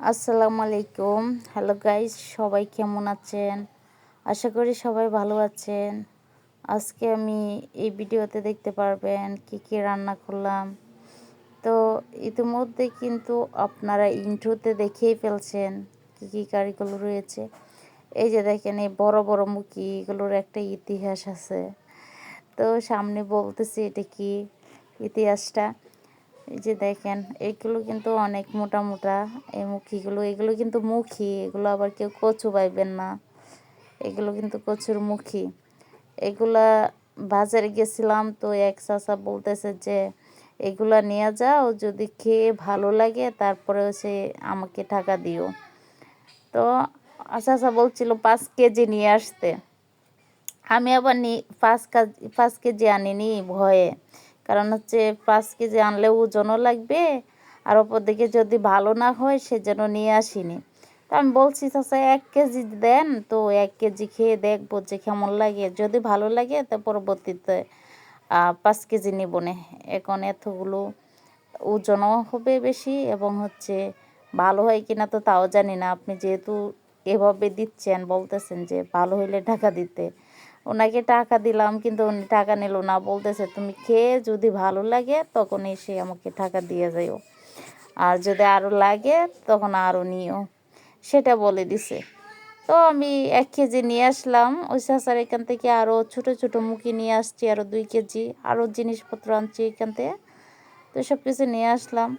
আসসালামু আলাইকুম। Hello guys সবাই কেমন আছেন? আশা করি সবাই ভালো আছেন। আজকে আমি এই ভিডিওতে দেখতে পারবেন কি কি রান্না করলাম। তো ইতিমধ্যে কিন্তু আপনারা ইন্ট্রোতে দেখেই ফেলছেন কি কি কারিগুলো রয়েছে। এই যে দেখেন, এই বড় বড় মুখি, এগুলোর একটা ইতিহাস আছে। তো সামনে বলতেছি এটা কি ইতিহাসটা। এই যে দেখেন, এইগুলো কিন্তু অনেক মোটা মোটা, এই মুখিগুলো, এগুলো কিন্তু মুখি, এগুলো আবার কেউ কচু পাইবেন না। এগুলো কিন্তু কচুর মুখি। এগুলা বাজারে গেছিলাম তো এক চাচা বলতেছে যে, এগুলা নিয়ে যাও, যদি খেয়ে ভালো লাগে, তারপরে সে আমাকে টাকা দিও। তো চাচা বলছিল পাঁচ কেজি নিয়ে আসতে। আমি আবার নি, পাঁচ কেজি পাঁচ কেজি আনিনি ভয়ে। কারণ হচ্ছে পাঁচ কেজি আনলে ওজনও লাগবে আর ওপর দিকে যদি ভালো না হয় সেজন্য নিয়ে আসিনি। তো আমি বলছি, চাচা, এক কেজি দেন তো, এক কেজি খেয়ে দেখব যে কেমন লাগে। যদি ভালো লাগে তো পরবর্তীতে পাঁচ কেজি নিব নে। এখন এতগুলো ওজনও হবে বেশি এবং হচ্ছে ভালো হয় কিনা তো তাও জানি না। আপনি যেহেতু এভাবে দিচ্ছেন, বলতেছেন যে ভালো হইলে টাকা দিতে। ওনাকে টাকা দিলাম, কিন্তু উনি টাকা নিল না। বলতেছে, তুমি খেয়ে যদি ভালো লাগে, তখন এসে আমাকে টাকা দিয়ে যাইও। আর যদি আরও লাগে, তখন আরও নিও। সেটা বলে দিছে। তো আমি এক কেজি নিয়ে আসলাম। ওই চাষার এখান থেকে আরও ছোটো ছোটো মুখি নিয়ে আসছি আরও দুই কেজি। আরও জিনিসপত্র আনছি এখান থেকে। তো সব কিছু নিয়ে আসলাম।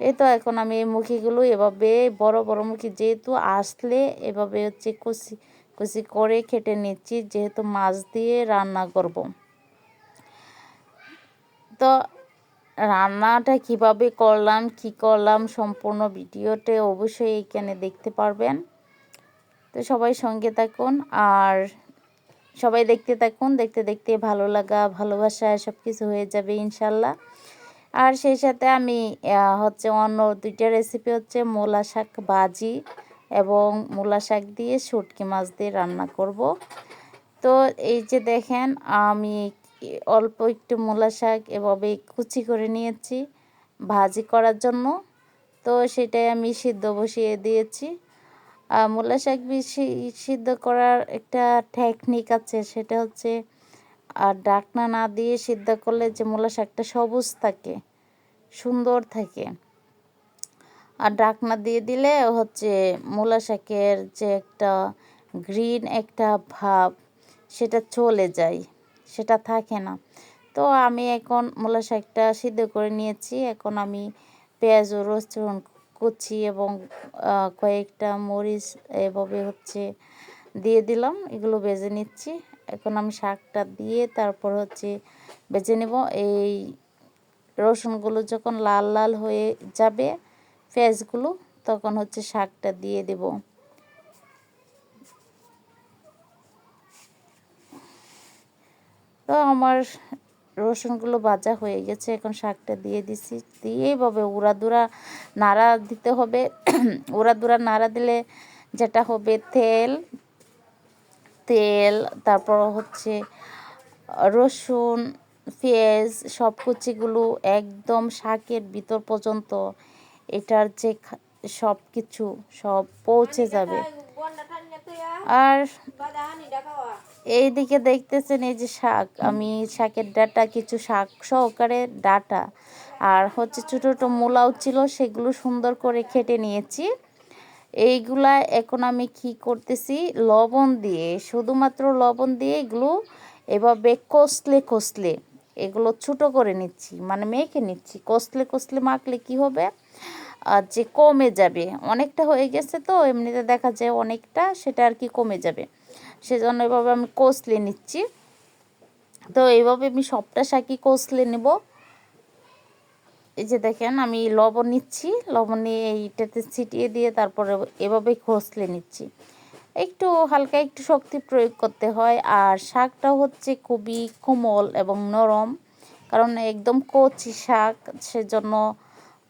এই তো এখন আমি এই মুখিগুলো এভাবে বড় বড় মুখি যেহেতু আসলে এভাবে হচ্ছে কষি কুচি করে কেটে নিচ্ছি, যেহেতু মাছ দিয়ে রান্না করব। তো রান্নাটা কীভাবে করলাম, কি করলাম সম্পূর্ণ ভিডিওতে অবশ্যই এখানে দেখতে পারবেন। তো সবাই সঙ্গে থাকুন আর সবাই দেখতে থাকুন, দেখতে দেখতে ভালো লাগা, ভালোবাসা সব কিছু হয়ে যাবে ইনশাল্লাহ। আর সেই সাথে আমি হচ্ছে অন্য দুইটা রেসিপি হচ্ছে মোলা শাক বাজি এবং মূলা শাক দিয়ে শুটকি মাছ দিয়ে রান্না করব। তো এই যে দেখেন, আমি অল্প একটু মূলা শাক এভাবে কুচি করে নিয়েছি ভাজি করার জন্য। তো সেটাই আমি সিদ্ধ বসিয়ে দিয়েছি। মূলা শাক বেশি সিদ্ধ করার একটা টেকনিক আছে, সেটা হচ্ছে, আর ডাকনা না দিয়ে সিদ্ধ করলে যে মূলা শাকটা সবুজ থাকে, সুন্দর থাকে। আর ডাকনা দিয়ে দিলে হচ্ছে মূলা শাকের যে একটা গ্রিন একটা ভাব সেটা চলে যায়, সেটা থাকে না। তো আমি এখন মূলা শাকটা সিদ্ধ করে নিয়েছি। এখন আমি পেঁয়াজ ও রসুন কুচি এবং কয়েকটা মরিচ এভাবে হচ্ছে দিয়ে দিলাম, এগুলো বেজে নিচ্ছি। এখন আমি শাকটা দিয়ে তারপর হচ্ছে বেজে নেব। এই রসুনগুলো যখন লাল লাল হয়ে যাবে পেঁয়াজগুলো তখন হচ্ছে শাকটা দিয়ে দেব। তো আমার রসুনগুলো ভাজা হয়ে গেছে, এখন শাকটা দিয়ে দিছি। দিয়ে এইভাবে উড়াদুরা নাড়া দিতে হবে। উড়াদুরা নাড়া দিলে যেটা হবে তেল তেল, তারপর হচ্ছে রসুন, পেঁয়াজ সব কুচিগুলো একদম শাকের ভিতর পর্যন্ত এটার যে সব কিছু সব পৌঁছে যাবে। আর এই দিকে দেখতেছেন এই যে শাক। আমি শাকের ডাটা কিছু শাক সহকারে ডাটা। আর হচ্ছে ছোটো ছোটো মূলাও ছিল সেগুলো সুন্দর করে খেটে নিয়েছি। এইগুলা এখন আমি কি করতেছি? লবণ দিয়ে শুধুমাত্র লবণ দিয়ে এগুলো এভাবে কষলে কষলে এগুলো ছোটো করে নিচ্ছি মানে মেখে নিচ্ছি। কষলে কষলে মাখলে কি হবে? যে কমে যাবে। অনেকটা হয়ে গেছে তো, এমনিতে দেখা যায় অনেকটা, সেটা আর কি কমে যাবে। সেজন্য এভাবে আমি কষলে নিচ্ছি। তো এইভাবে আমি সবটা শাকি কষলে নেব। এই যে দেখেন, আমি লবণ নিচ্ছি। লবণ নিয়ে এইটাতে ছিটিয়ে দিয়ে তারপরে এভাবেই কষলে নিচ্ছি। একটু হালকা একটু শক্তি প্রয়োগ করতে হয়। আর শাকটা হচ্ছে খুবই কোমল এবং নরম। কারণ একদম কচি শাক, সেজন্য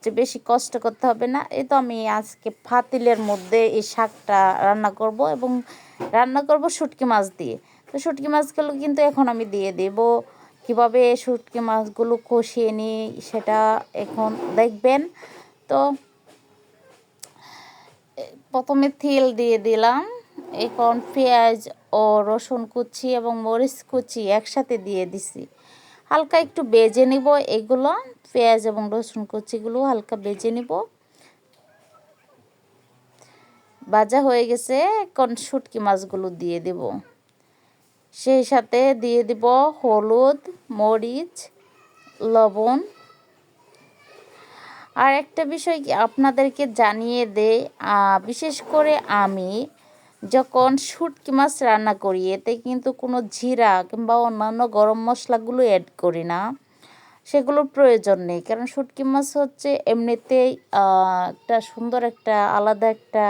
যে বেশি কষ্ট করতে হবে না। এই তো আমি আজকে ফাতিলের মধ্যে এই শাকটা রান্না করব এবং রান্না করব শুটকি মাছ দিয়ে। তো শুটকি মাছগুলো কিন্তু এখন আমি দিয়ে দেব। কীভাবে শুটকি মাছগুলো কষিয়ে নিই সেটা এখন দেখবেন। তো প্রথমে তেল দিয়ে দিলাম। এখন পেঁয়াজ ও রসুন কুচি এবং মরিচ কুচি একসাথে দিয়ে দিছি। হালকা একটু বেজে নিব এগুলো, পেঁয়াজ এবং রসুন কুচিগুলো হালকা বেজে নিব। ভাজা হয়ে গেছে, এখন শুটকি মাছগুলো দিয়ে দেব। সেই সাথে দিয়ে দিব হলুদ, মরিচ, লবণ। আর একটা বিষয় কি আপনাদেরকে জানিয়ে দেই বিশেষ করে আমি যখন শুটকি মাছ রান্না করি, এতে কিন্তু কোনো জিরা কিংবা অন্যান্য গরম মশলাগুলো অ্যাড করি না। সেগুলোর প্রয়োজন নেই, কারণ শুটকি মাছ হচ্ছে এমনিতেই একটা সুন্দর একটা আলাদা একটা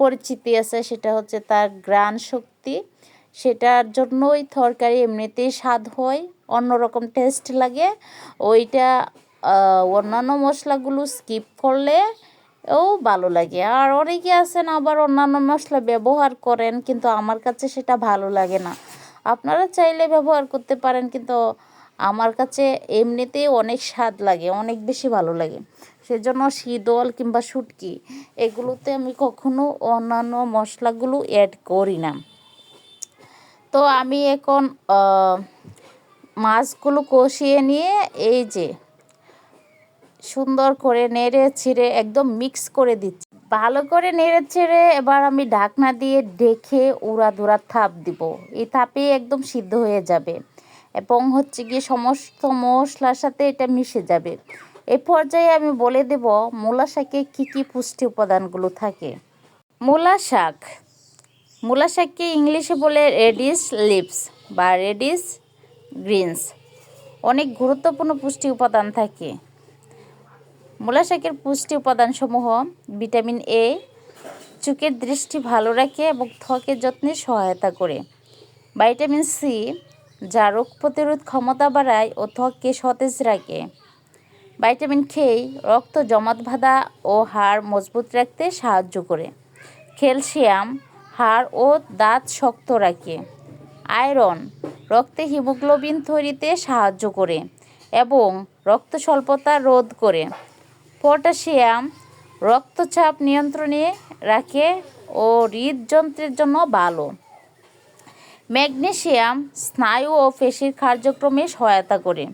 পরিচিতি আছে, সেটা হচ্ছে তার গ্রাণ শক্তি। সেটার জন্যই তরকারি এমনিতেই স্বাদ হয়, অন্যরকম টেস্ট লাগে। ওইটা অন্যান্য মশলাগুলো স্কিপ করলে ও ভালো লাগে। আর অনেকে আছেন আবার অন্যান্য মশলা ব্যবহার করেন, কিন্তু আমার কাছে সেটা ভালো লাগে না। আপনারা চাইলে ব্যবহার করতে পারেন, কিন্তু আমার কাছে এমনিতেই অনেক স্বাদ লাগে, অনেক বেশি ভালো লাগে। সেজন্য শীতল কিংবা শুটকি, এগুলোতে আমি কখনো অন্যান্য মশলাগুলো অ্যাড করি না। তো আমি এখন মাছগুলো কষিয়ে নিয়ে এই যে সুন্দর করে নেড়ে ছিঁড়ে একদম মিক্স করে দিচ্ছি। ভালো করে নেড়ে ছেড়ে এবার আমি ঢাকনা দিয়ে ডেকে উড়া দুরা থাপ দিব। এই থাপে একদম সিদ্ধ হয়ে যাবে এবং হচ্ছে গিয়ে সমস্ত মশলার সাথে এটা মিশে যাবে। এ পর্যায়ে আমি বলে দেব মূলা শাকে কী কী পুষ্টি উপাদানগুলো থাকে। মূলা শাক, মূলা শাককে ইংলিশে বলে রেডিস লিপস বা রেডিস গ্রিনস অনেক গুরুত্বপূর্ণ পুষ্টি উপাদান থাকে। মূলা শাকের পুষ্টি উপাদানসমূহ, ভিটামিন এ চোখের দৃষ্টি ভালো রাখে এবং ত্বকের যত্নে সহায়তা করে। ভাইটামিন সি যা রোগ প্রতিরোধ ক্ষমতা বাড়ায় ও ত্বককে সতেজ রাখে। ভাইটামিন খেই রক্ত জমাট বাঁধা ও হাড় মজবুত রাখতে সাহায্য করে। ক্যালসিয়াম, হাড় ও দাঁত শক্ত রাখে। আয়রন রক্তে হিমোগ্লোবিন তৈরিতে সাহায্য করে এবং রক্ত স্বল্পতা রোধ করে। পটাশিয়াম রক্তচাপ নিয়ন্ত্রণে রাখে ও হৃদযন্ত্রের জন্য ভালো। ম্যাগনেশিয়াম স্নায়ু ও পেশির কার্যক্রমে সহায়তা করে।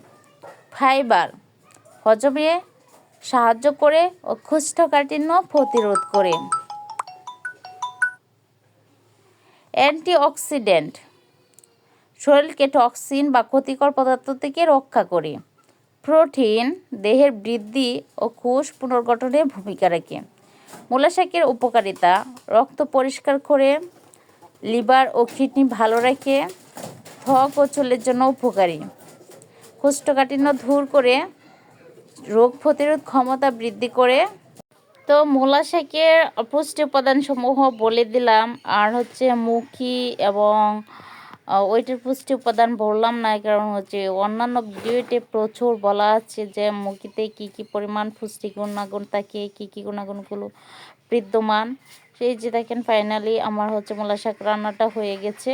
ফাইবার হজমে সাহায্য করে ও কোষ্ঠকাঠিন্য প্রতিরোধ করে। অ্যান্টিঅক্সিডেন্ট শরীরকে টক্সিন বা ক্ষতিকর পদার্থ থেকে রক্ষা করে। প্রোটিন, দেহের বৃদ্ধি ও কোষ পুনর্গঠনে ভূমিকা রাখে। মূলা শাকের উপকারিতা, রক্ত পরিষ্কার করে, লিভার ও কিডনি ভালো রাখে, ত্বক ও চুলের জন্য উপকারী। কোষ্ঠকাঠিন্য দূর করে, রোগ প্রতিরোধ ক্ষমতা বৃদ্ধি করে। তো মূলা শাকের পুষ্টি উপাদানসমূহ বলে দিলাম, আর হচ্ছে মুখি এবং ওইটার পুষ্টি উপাদান বললাম না কারণ হচ্ছে অন্যান্য ভিডিওতে প্রচুর বলা আছে যে মুখিতে কি কি পরিমাণ পুষ্টি গুণাগুণ থাকে, কি কি গুণাগুণগুলো বিদ্যমান। সেই যে দেখেন ফাইনালি আমার হচ্ছে মূলা শাক রান্নাটা হয়ে গেছে।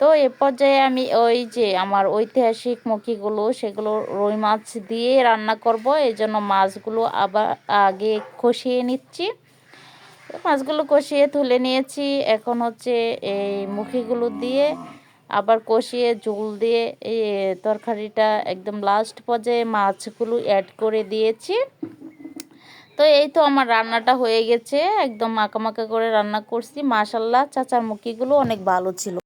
তো এ পর্যায়ে আমি ওই যে আমার ঐতিহাসিক মুখিগুলো সেগুলো রুই মাছ দিয়ে রান্না করব, এই জন্য মাছগুলো আবার আগে কষিয়ে নিচ্ছি। মাছগুলো কষিয়ে তুলে নিয়েছি। এখন হচ্ছে এই মুখিগুলো দিয়ে আবার কষিয়ে ঝোল দিয়ে এই তরকারিটা একদম লাস্ট পর্যায়ে মাছগুলো অ্যাড করে দিয়েছি। তো এই তো আমার রান্নাটা হয়ে গেছে। একদম মাখা করে রান্না করছি। মাশাল্লাহ চাচার মুখিগুলো অনেক ভালো ছিল।